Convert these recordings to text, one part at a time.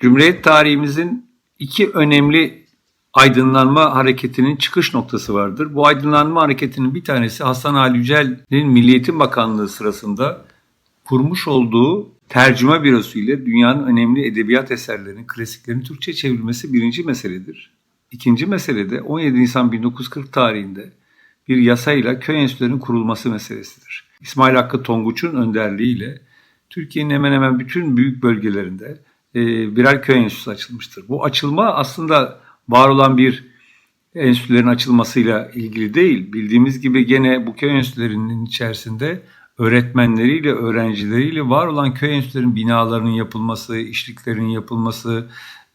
Cumhuriyet tarihimizin iki önemli aydınlanma hareketinin çıkış noktası vardır. Bu aydınlanma hareketinin bir tanesi Hasan Ali Yücel'in Milli Eğitim Bakanlığı sırasında kurmuş olduğu tercüme bürosu ile dünyanın önemli edebiyat eserlerinin, klasiklerin Türkçe çevrilmesi birinci meseledir. İkinci mesele de 17 Nisan 1940 tarihinde bir yasayla köy enstitülerinin kurulması meselesidir. İsmail Hakkı Tonguç'un önderliğiyle Türkiye'nin hemen hemen bütün büyük bölgelerinde e, birer köy enstitüsü açılmıştır. Bu açılma aslında var olan bir enstitülerin açılmasıyla ilgili değil. Bildiğimiz gibi gene bu köy enstitülerinin içerisinde öğretmenleriyle, öğrencileriyle var olan köy enstitülerinin binalarının yapılması, işliklerin yapılması,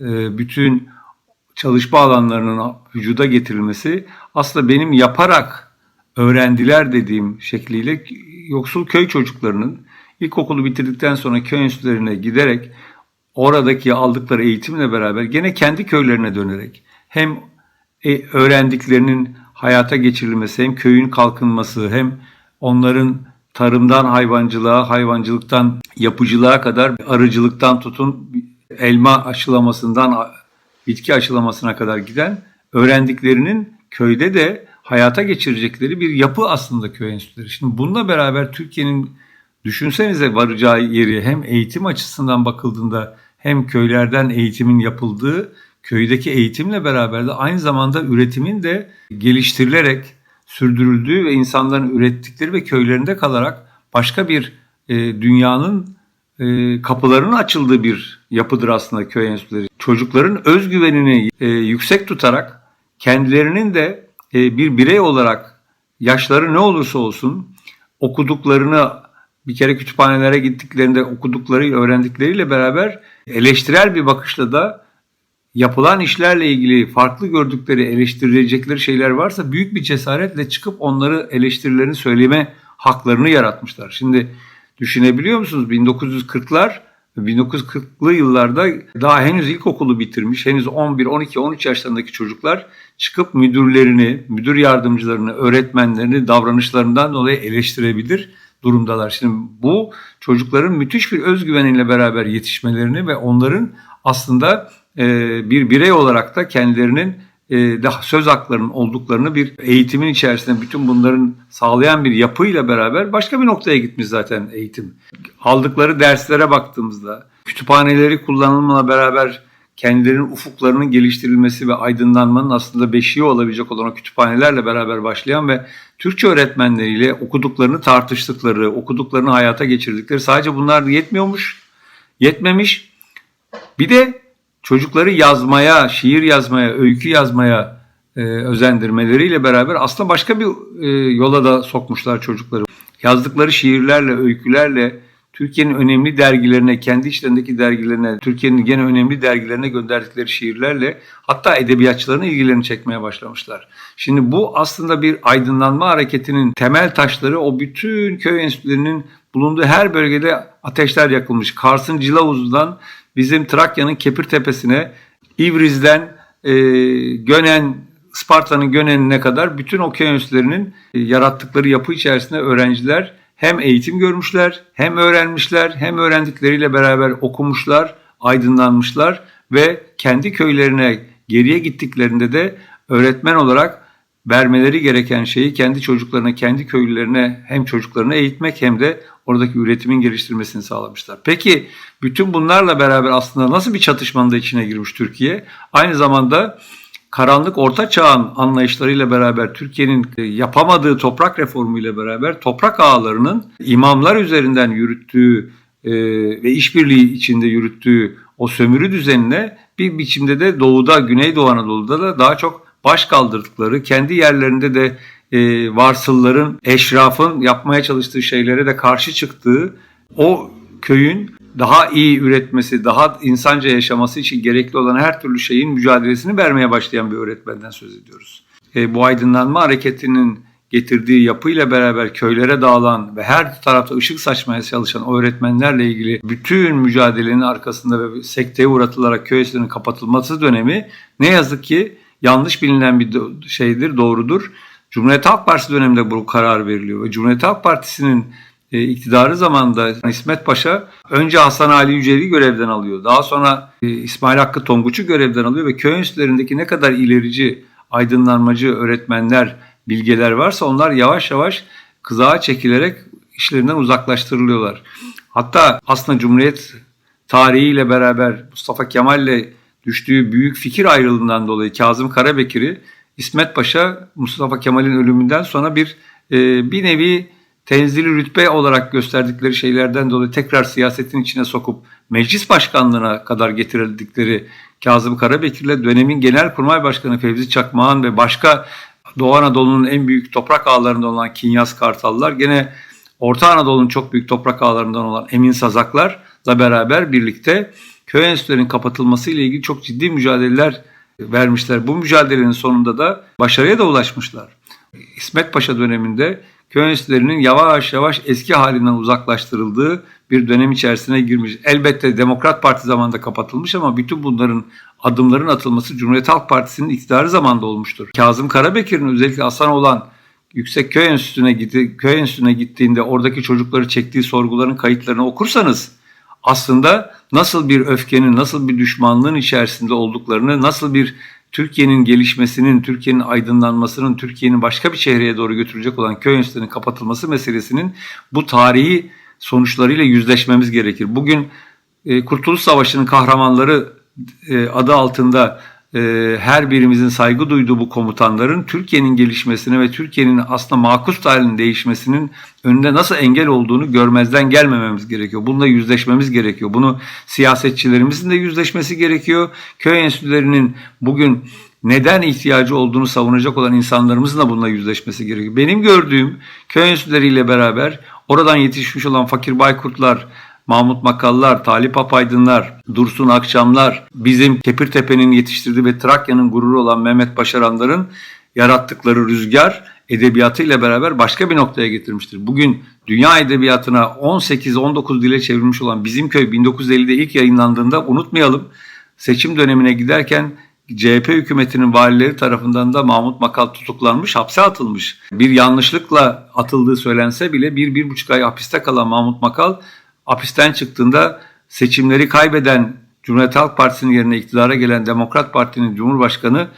e, bütün çalışma alanlarının vücuda getirilmesi aslında benim yaparak öğrendiler dediğim şekliyle yoksul köy çocuklarının ilkokulu bitirdikten sonra köy enstitülerine giderek oradaki aldıkları eğitimle beraber gene kendi köylerine dönerek hem e, öğrendiklerinin hayata geçirilmesi hem köyün kalkınması hem onların tarımdan hayvancılığa, hayvancılıktan yapıcılığa kadar arıcılıktan tutun elma aşılamasından bitki aşılamasına kadar giden öğrendiklerinin köyde de hayata geçirecekleri bir yapı aslında köy enstitüleri. Şimdi bununla beraber Türkiye'nin düşünsenize varacağı yeri hem eğitim açısından bakıldığında hem köylerden eğitimin yapıldığı köydeki eğitimle beraber de aynı zamanda üretimin de geliştirilerek sürdürüldüğü ve insanların ürettikleri ve köylerinde kalarak başka bir e, dünyanın e, kapılarının açıldığı bir yapıdır aslında köy enstitüleri. Çocukların özgüvenini e, yüksek tutarak kendilerinin de e, bir birey olarak yaşları ne olursa olsun okuduklarını bir kere kütüphanelere gittiklerinde okudukları, öğrendikleriyle beraber eleştirel bir bakışla da yapılan işlerle ilgili farklı gördükleri, eleştirilecekleri şeyler varsa büyük bir cesaretle çıkıp onları eleştirilerini söyleme haklarını yaratmışlar. Şimdi düşünebiliyor musunuz? 1940'lar 1940'lı yıllarda daha henüz ilkokulu bitirmiş, henüz 11, 12, 13 yaşlarındaki çocuklar çıkıp müdürlerini, müdür yardımcılarını, öğretmenlerini davranışlarından dolayı eleştirebilir durumdalar. Şimdi bu çocukların müthiş bir özgüveniyle beraber yetişmelerini ve onların aslında e, bir birey olarak da kendilerinin e, daha söz haklarının olduklarını bir eğitimin içerisinde bütün bunların sağlayan bir yapıyla beraber başka bir noktaya gitmiş zaten eğitim. Aldıkları derslere baktığımızda kütüphaneleri kullanılmala beraber kendilerinin ufuklarının geliştirilmesi ve aydınlanmanın aslında beşiği olabilecek olan o kütüphanelerle beraber başlayan ve Türkçe öğretmenleriyle okuduklarını tartıştıkları, okuduklarını hayata geçirdikleri sadece bunlar yetmiyormuş, yetmemiş. Bir de çocukları yazmaya, şiir yazmaya, öykü yazmaya e, özendirmeleriyle beraber aslında başka bir e, yola da sokmuşlar çocukları. Yazdıkları şiirlerle, öykülerle Türkiye'nin önemli dergilerine, kendi içlerindeki dergilerine, Türkiye'nin gene önemli dergilerine gönderdikleri şiirlerle hatta edebiyatçıların ilgilerini çekmeye başlamışlar. Şimdi bu aslında bir aydınlanma hareketinin temel taşları o bütün köy enstitülerinin bulunduğu her bölgede ateşler yakılmış. Kars'ın Cilavuz'dan bizim Trakya'nın Kepirtepe'sine, İvriz'den e, Gönen, Sparta'nın Gönen'ine kadar bütün o köy enstitülerinin e, yarattıkları yapı içerisinde öğrenciler hem eğitim görmüşler, hem öğrenmişler, hem öğrendikleriyle beraber okumuşlar, aydınlanmışlar ve kendi köylerine geriye gittiklerinde de öğretmen olarak vermeleri gereken şeyi kendi çocuklarına, kendi köylülerine hem çocuklarına eğitmek hem de oradaki üretimin geliştirmesini sağlamışlar. Peki bütün bunlarla beraber aslında nasıl bir çatışmanın da içine girmiş Türkiye? Aynı zamanda karanlık orta çağın anlayışlarıyla beraber Türkiye'nin e, yapamadığı toprak reformu ile beraber toprak ağlarının imamlar üzerinden yürüttüğü e, ve işbirliği içinde yürüttüğü o sömürü düzenine bir biçimde de doğuda, Güneydoğu Anadolu'da da daha çok baş kaldırdıkları, kendi yerlerinde de e, varsılların, eşrafın yapmaya çalıştığı şeylere de karşı çıktığı o köyün daha iyi üretmesi, daha insanca yaşaması için gerekli olan her türlü şeyin mücadelesini vermeye başlayan bir öğretmenden söz ediyoruz. E, bu aydınlanma hareketinin getirdiği yapıyla beraber köylere dağılan ve her tarafta ışık saçmaya çalışan öğretmenlerle ilgili bütün mücadelenin arkasında ve sekteye uğratılarak köy kapatılması dönemi ne yazık ki yanlış bilinen bir şeydir, doğrudur. Cumhuriyet Halk Partisi döneminde bu karar veriliyor ve Cumhuriyet Halk Partisi'nin iktidarı zamanında İsmet Paşa önce Hasan Ali Yücel'i görevden alıyor. Daha sonra e, İsmail Hakkı Tonguç'u görevden alıyor ve köy enstitülerindeki ne kadar ilerici, aydınlanmacı öğretmenler, bilgeler varsa onlar yavaş yavaş kızağa çekilerek işlerinden uzaklaştırılıyorlar. Hatta aslında Cumhuriyet tarihiyle beraber Mustafa Kemal'le düştüğü büyük fikir ayrılığından dolayı Kazım Karabekir'i İsmet Paşa Mustafa Kemal'in ölümünden sonra bir e, bir nevi tenzili rütbe olarak gösterdikleri şeylerden dolayı tekrar siyasetin içine sokup meclis başkanlığına kadar getirildikleri Kazım Karabekir'le dönemin Genelkurmay Başkanı Fevzi Çakmağan ve başka Doğu Anadolu'nun en büyük toprak ağlarından olan Kinyas Kartallar gene Orta Anadolu'nun çok büyük toprak ağlarından olan Emin Sazaklar'la beraber birlikte köy enstitülerinin kapatılması ile ilgili çok ciddi mücadeleler vermişler. Bu mücadelenin sonunda da başarıya da ulaşmışlar. İsmet Paşa döneminde köy enstitülerinin yavaş yavaş eski halinden uzaklaştırıldığı bir dönem içerisine girmiş. Elbette Demokrat Parti zamanında kapatılmış ama bütün bunların adımların atılması Cumhuriyet Halk Partisi'nin iktidarı zamanında olmuştur. Kazım Karabekir'in özellikle Hasan olan Yüksek Köy Enstitüsü'ne gitti, köy enstitüsüne gittiğinde oradaki çocukları çektiği sorguların kayıtlarını okursanız aslında nasıl bir öfkenin, nasıl bir düşmanlığın içerisinde olduklarını, nasıl bir Türkiye'nin gelişmesinin, Türkiye'nin aydınlanmasının, Türkiye'nin başka bir çehreye doğru götürecek olan köy enstitülerinin kapatılması meselesinin bu tarihi sonuçlarıyla yüzleşmemiz gerekir. Bugün e, Kurtuluş Savaşı'nın kahramanları e, adı altında her birimizin saygı duyduğu bu komutanların Türkiye'nin gelişmesine ve Türkiye'nin aslında makus tarihinin değişmesinin önünde nasıl engel olduğunu görmezden gelmememiz gerekiyor. Bununla yüzleşmemiz gerekiyor. Bunu siyasetçilerimizin de yüzleşmesi gerekiyor. Köy enstitülerinin bugün neden ihtiyacı olduğunu savunacak olan insanlarımızın da bununla yüzleşmesi gerekiyor. Benim gördüğüm köy enstitüleriyle beraber oradan yetişmiş olan fakir baykurtlar, Mahmut Makallar, Talip Apaydınlar, Dursun Akçamlar, bizim Kepirtepe'nin yetiştirdiği ve Trakya'nın gururu olan Mehmet Başaranların yarattıkları rüzgar edebiyatıyla beraber başka bir noktaya getirmiştir. Bugün dünya edebiyatına 18-19 dile çevrilmiş olan Bizim Köy 1950'de ilk yayınlandığında unutmayalım seçim dönemine giderken CHP hükümetinin valileri tarafından da Mahmut Makal tutuklanmış, hapse atılmış. Bir yanlışlıkla atıldığı söylense bile bir, bir buçuk ay hapiste kalan Mahmut Makal hapisten çıktığında seçimleri kaybeden Cumhuriyet Halk Partisi'nin yerine iktidara gelen Demokrat Parti'nin Cumhurbaşkanı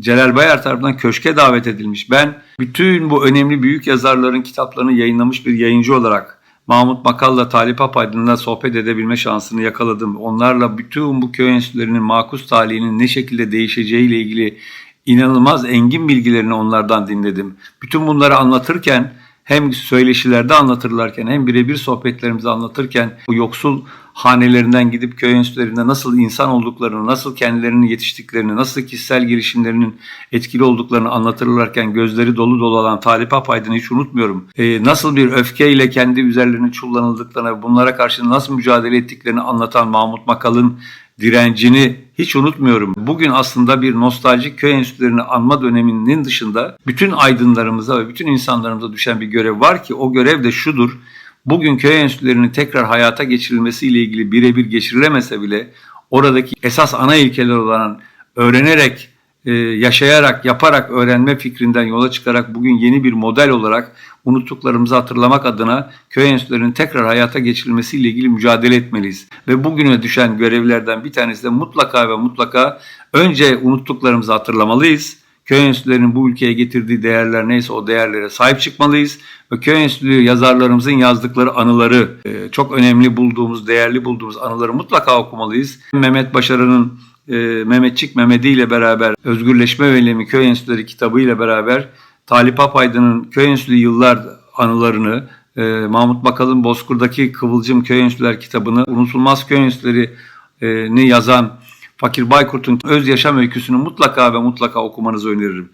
Celal Bayar tarafından köşke davet edilmiş. Ben bütün bu önemli büyük yazarların kitaplarını yayınlamış bir yayıncı olarak Mahmut Makal'la Talip Apaydın'la sohbet edebilme şansını yakaladım. Onlarla bütün bu köy enstitülerinin makus talihinin ne şekilde değişeceğiyle ilgili inanılmaz engin bilgilerini onlardan dinledim. Bütün bunları anlatırken hem söyleşilerde anlatırlarken hem birebir sohbetlerimizi anlatırken bu yoksul hanelerinden gidip köy enstitülerinde nasıl insan olduklarını, nasıl kendilerini yetiştiklerini, nasıl kişisel gelişimlerinin etkili olduklarını anlatırlarken gözleri dolu dolu olan Talip Apaydın'ı hiç unutmuyorum. Ee, nasıl bir öfkeyle kendi üzerlerine çullanıldıklarını, bunlara karşı nasıl mücadele ettiklerini anlatan Mahmut Makal'ın direncini hiç unutmuyorum. Bugün aslında bir nostaljik köy enstitülerini anma döneminin dışında bütün aydınlarımıza ve bütün insanlarımıza düşen bir görev var ki o görev de şudur. Bugün köy enstitülerinin tekrar hayata geçirilmesiyle ilgili birebir geçirilemese bile oradaki esas ana ilkeler olan öğrenerek, e, yaşayarak, yaparak öğrenme fikrinden yola çıkarak bugün yeni bir model olarak unuttuklarımızı hatırlamak adına köy enstitülerinin tekrar hayata geçirilmesiyle ilgili mücadele etmeliyiz. Ve bugüne düşen görevlerden bir tanesi de mutlaka ve mutlaka önce unuttuklarımızı hatırlamalıyız. Köy enstitülerinin bu ülkeye getirdiği değerler neyse o değerlere sahip çıkmalıyız. Ve köy enstitülü yazarlarımızın yazdıkları anıları, e, çok önemli bulduğumuz, değerli bulduğumuz anıları mutlaka okumalıyız. Mehmet Başaran'ın e, Mehmetçik Mehmedi ile beraber Özgürleşme Eylemi Köy Enstitüleri kitabı ile beraber Talip Apaydın'ın Köy Enstitülü Yıllar anılarını, e, Mahmut Bakal'ın Bozkur'daki Kıvılcım Köy Enstitüler kitabını, Unutulmaz Köy Enstitüleri'ni yazan Fakir Baykurt'un öz yaşam öyküsünü mutlaka ve mutlaka okumanızı öneririm.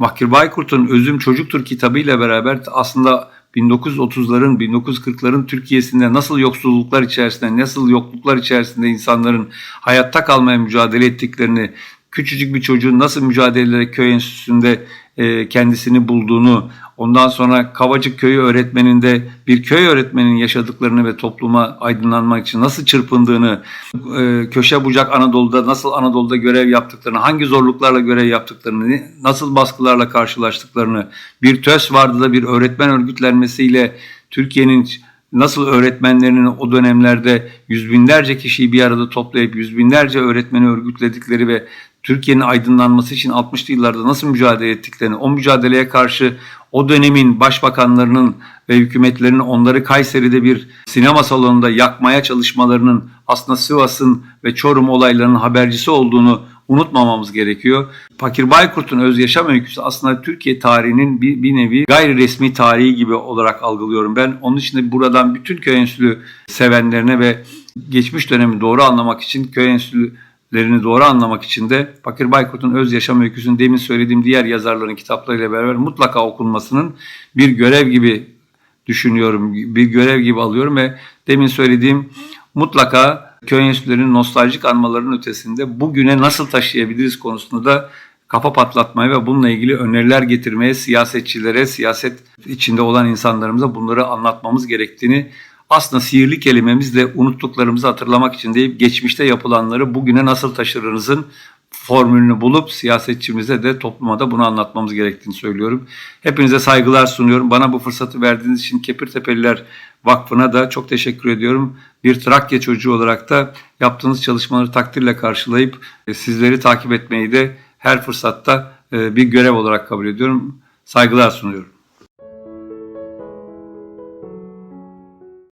Fakir Baykurt'un Özüm Çocuktur kitabı ile beraber aslında 1930'ların, 1940'ların Türkiye'sinde nasıl yoksulluklar içerisinde, nasıl yokluklar içerisinde insanların hayatta kalmaya mücadele ettiklerini, küçücük bir çocuğun nasıl mücadelelerek köy enstitüsünde e, kendisini bulduğunu, ondan sonra Kavacık Köyü öğretmeninde bir köy öğretmeninin yaşadıklarını ve topluma aydınlanmak için nasıl çırpındığını, e, köşe bucak Anadolu'da nasıl Anadolu'da görev yaptıklarını, hangi zorluklarla görev yaptıklarını, nasıl baskılarla karşılaştıklarını, bir TÖS vardı da bir öğretmen örgütlenmesiyle Türkiye'nin nasıl öğretmenlerinin o dönemlerde yüz binlerce kişiyi bir arada toplayıp yüz binlerce öğretmeni örgütledikleri ve Türkiye'nin aydınlanması için 60'lı yıllarda nasıl mücadele ettiklerini, o mücadeleye karşı o dönemin başbakanlarının ve hükümetlerinin onları Kayseri'de bir sinema salonunda yakmaya çalışmalarının aslında Sivas'ın ve Çorum olaylarının habercisi olduğunu unutmamamız gerekiyor. Fakir Baykurt'un öz yaşam öyküsü aslında Türkiye tarihinin bir, bir nevi gayri resmi tarihi gibi olarak algılıyorum. Ben onun için de buradan bütün köy enstitülü sevenlerine ve geçmiş dönemi doğru anlamak için köy enstitülerini doğru anlamak için de Fakir Baykurt'un öz yaşam öyküsünün demin söylediğim diğer yazarların kitaplarıyla beraber mutlaka okunmasının bir görev gibi düşünüyorum, bir görev gibi alıyorum ve demin söylediğim mutlaka köy enstitülerinin nostaljik anmalarının ötesinde bugüne nasıl taşıyabiliriz konusunda da kafa patlatmaya ve bununla ilgili öneriler getirmeye siyasetçilere, siyaset içinde olan insanlarımıza bunları anlatmamız gerektiğini aslında sihirli kelimemizle unuttuklarımızı hatırlamak için deyip geçmişte yapılanları bugüne nasıl taşırırızın formülünü bulup siyasetçimize de topluma da bunu anlatmamız gerektiğini söylüyorum. Hepinize saygılar sunuyorum. Bana bu fırsatı verdiğiniz için Kepirtepeliler Vakfı'na da çok teşekkür ediyorum. Bir Trakya çocuğu olarak da yaptığınız çalışmaları takdirle karşılayıp e, sizleri takip etmeyi de her fırsatta e, bir görev olarak kabul ediyorum. Saygılar sunuyorum.